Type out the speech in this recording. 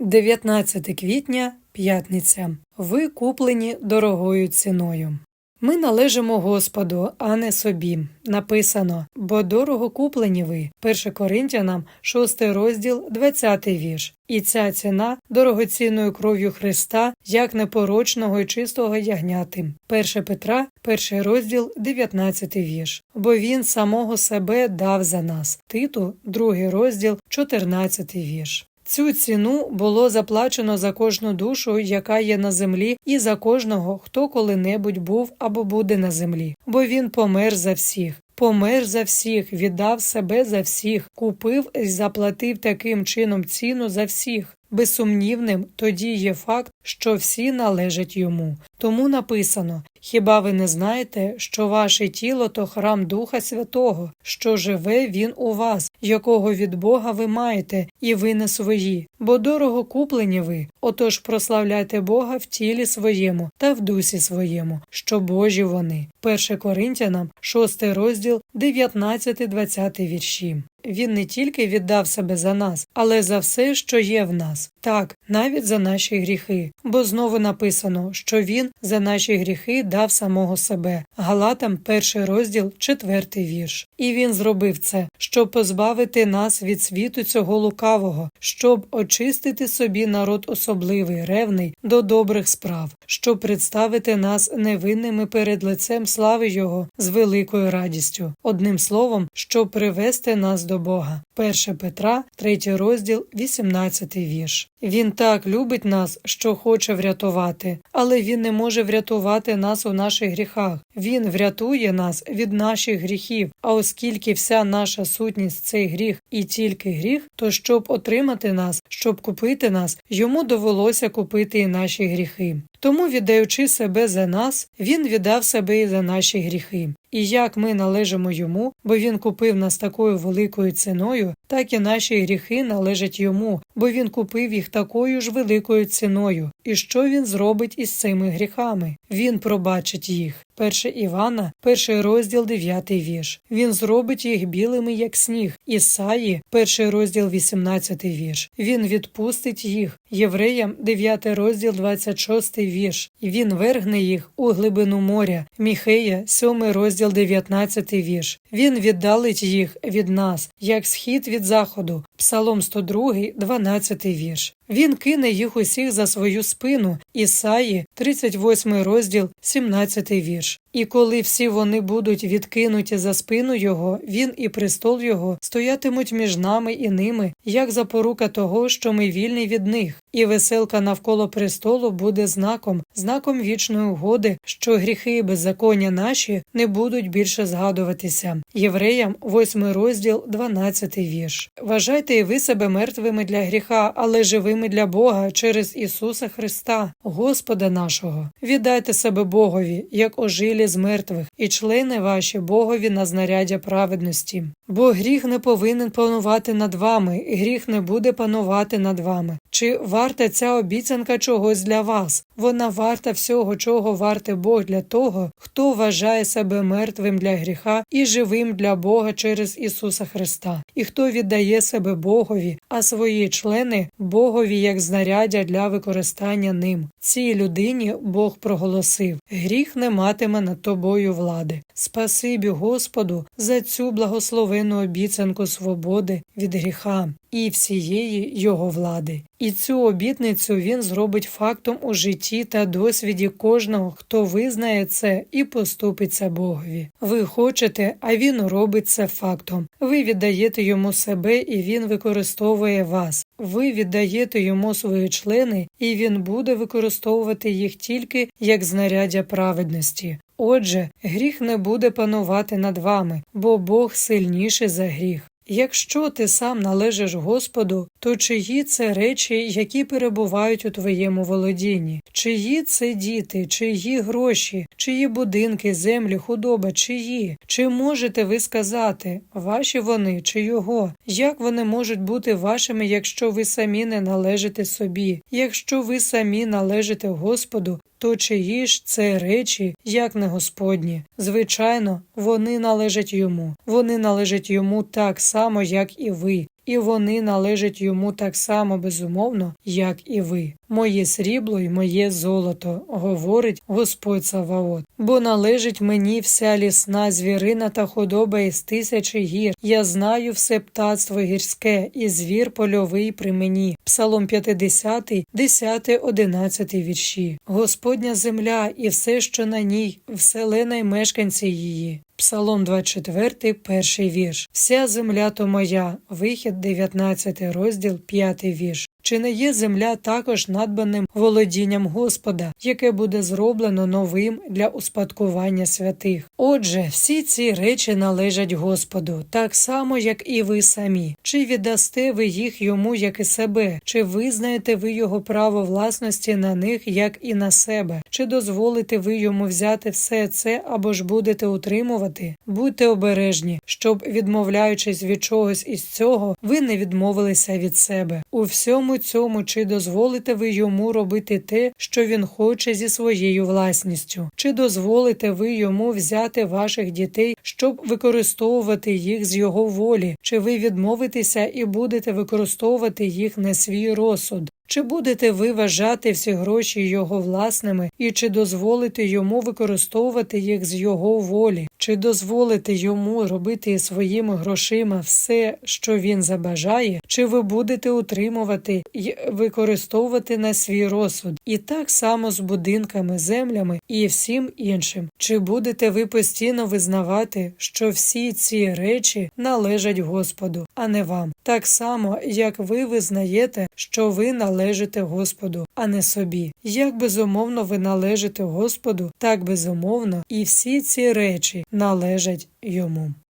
19 квітня, п'ятниця. Ви куплені дорогою ціною. Ми належимо Господу, а не собі. Написано, бо дорого куплені ви. 1 Коринтянам, 6 розділ, 20 вірш. І ця ціна дорогоцінною кров'ю Христа, як непорочного і чистого ягняти. 1 Петра, 1 розділ, 19 вірш. Бо він самого себе дав за нас. Титу, 2 розділ, 14 вірш. Цю ціну було заплачено за кожну душу, яка є на землі, і за кожного, хто коли-небудь був або буде на землі, бо він помер за всіх. Помер за всіх, віддав себе за всіх, купив і заплатив таким чином ціну за всіх. Безсумнівним тоді є факт, що всі належать йому. Тому написано: хіба ви не знаєте, що ваше тіло то храм Духа Святого, що живе він у вас, якого від Бога ви маєте, і ви не свої, бо дорого куплені ви. Отож прославляйте Бога в тілі своєму та в дусі своєму, що Божі вони. 1 Коринтянам, 6 розділ, 19-20 вірші. Він не тільки віддав себе за нас, але за все, що є в нас, так, навіть за наші гріхи. Бо знову написано, що він за наші гріхи дав самого себе. Галатам, перший розділ, четвертий вірш. І він зробив це, щоб позбавити нас від світу цього лукавого, щоб очистити собі народ особливий, ревний до добрих справ, щоб представити нас невинними перед лицем слави Його з великою радістю. Одним словом, щоб привести нас до Бога. 1 Петра, 3 розділ, 18 вірш. Він так любить нас, що хоче врятувати, але він не може врятувати нас у наших гріхах. Він врятує нас від наших гріхів. А оскільки вся наша сутність цей гріх і тільки гріх, то щоб отримати нас, щоб купити нас, йому довелося купити і наші гріхи. Тому, віддаючи себе за нас, він віддав себе і за наші гріхи. І як ми належимо йому, бо він купив нас такою великою ціною, так і наші гріхи належать йому, бо він купив їх такою ж великою ціною. І що він зробить із цими гріхами? Він пробачить їх. 1 Івана, перший розділ 9 вірш. Він зробить їх білими, як сніг. Ісаї, перший розділ 18 вірш. Він відпустить їх. Євреям, 9 розділ 26 вірш. Він вергне їх у глибину моря. Міхея, 7 розділ 19 вірш. Він віддалить їх від нас, як схід від заходу. Псалом 102, 12 вірш. Він кине їх усіх за свою спину. Ісаї, 38 розділ, 17 вірш. І коли всі вони будуть відкинуті за спину його, він і престол його стоятимуть між нами і ними, як запорука того, що ми вільні від них, і веселка навколо престолу буде знаком, знаком вічної угоди, що гріхи і беззаконня наші не будуть більше згадуватися. Євреям, 8 розділ, 12 вірш. Вважайте і ви себе мертвими для гріха, але живими для Бога через Ісуса Христа, Господа нашого. Віддайте себе Богові, як ожилі з мертвих, і члени ваші Богові на знаряддя праведності. Бо гріх не повинен панувати над вами, і гріх не буде панувати над вами. Чи варта ця обіцянка чогось для вас? Вона варта всього, чого варте Бог для того, хто вважає себе мертвим для гріха і живим для Бога через Ісуса Христа, і хто віддає себе Богові, а свої члени Богові як знаряддя для використання ним. Цій людині Бог проголосив: гріх не матиме над тобою влади. Спасибі Господу за цю благословену обіцянку свободи від гріха і всієї його влади. І цю обітницю він зробить фактом у житті та досвіді кожного, хто визнає це і поступиться Богові. Ви хочете, а він робить це фактом. Ви віддаєте йому себе, і він використовує вас. Ви віддаєте йому свої члени, і він буде використовувати їх тільки як знаряддя праведності. Отже, гріх не буде панувати над вами, бо Бог сильніший за гріх. Якщо ти сам належиш Господу, то чиї це речі, які перебувають у твоєму володінні? Чиї це діти, чиї гроші, чиї будинки, землі, худоба, чиї? Чи можете ви сказати, ваші вони чи його? Як вони можуть бути вашими, якщо ви самі не належите собі? Якщо ви самі належите Господу, то чиї ж це речі, як не Господні? Звичайно, вони належать йому. Вони належать йому так само, як і ви. і вони належать йому так само безумовно, як і ви. Моє срібло й моє золото, говорить Господь Саваот. Бо належить мені вся лісна звірина та худоба із тисячі гір. Я знаю все птацтво гірське, і звір польовий при мені. Псалом 50, 10, 11 вірші. Господня земля і все, що на ній, вселена й мешканці її. Псалом 24, перший вірш. Вся земля то моя. Вихід 19 розділ, 5 вірш. Чи не є земля також надбаним володінням Господа, яке буде зроблено новим для успадкування святих? Отже, всі ці речі належать Господу, так само, як і ви самі. Чи віддасте ви їх йому, як і себе, чи визнаєте ви його право власності на них, як і на себе, чи дозволите ви йому взяти все це або ж будете утримувати? Будьте обережні, щоб, відмовляючись від чогось із цього, ви не відмовилися від себе. У всьому цьому чи дозволите ви йому робити те, що він хоче зі своєю власністю, чи дозволите ви йому взяти ваших дітей, щоб використовувати їх з його волі, чи ви відмовитеся і будете використовувати їх на свій розсуд? Чи будете ви вважати всі гроші його власними, і чи дозволите йому використовувати їх з його волі? Чи дозволите йому робити своїми грошима все, що він забажає, чи ви будете утримувати і використовувати на свій розсуд? І так само з будинками, землями і всім іншим. Чи будете ви постійно визнавати, що всі ці речі належать Господу, а не вам? Так само, як ви визнаєте, що ви належите Господу, а не собі. Як безумовно ви належите Господу, так безумовно і всі ці речі належать йому.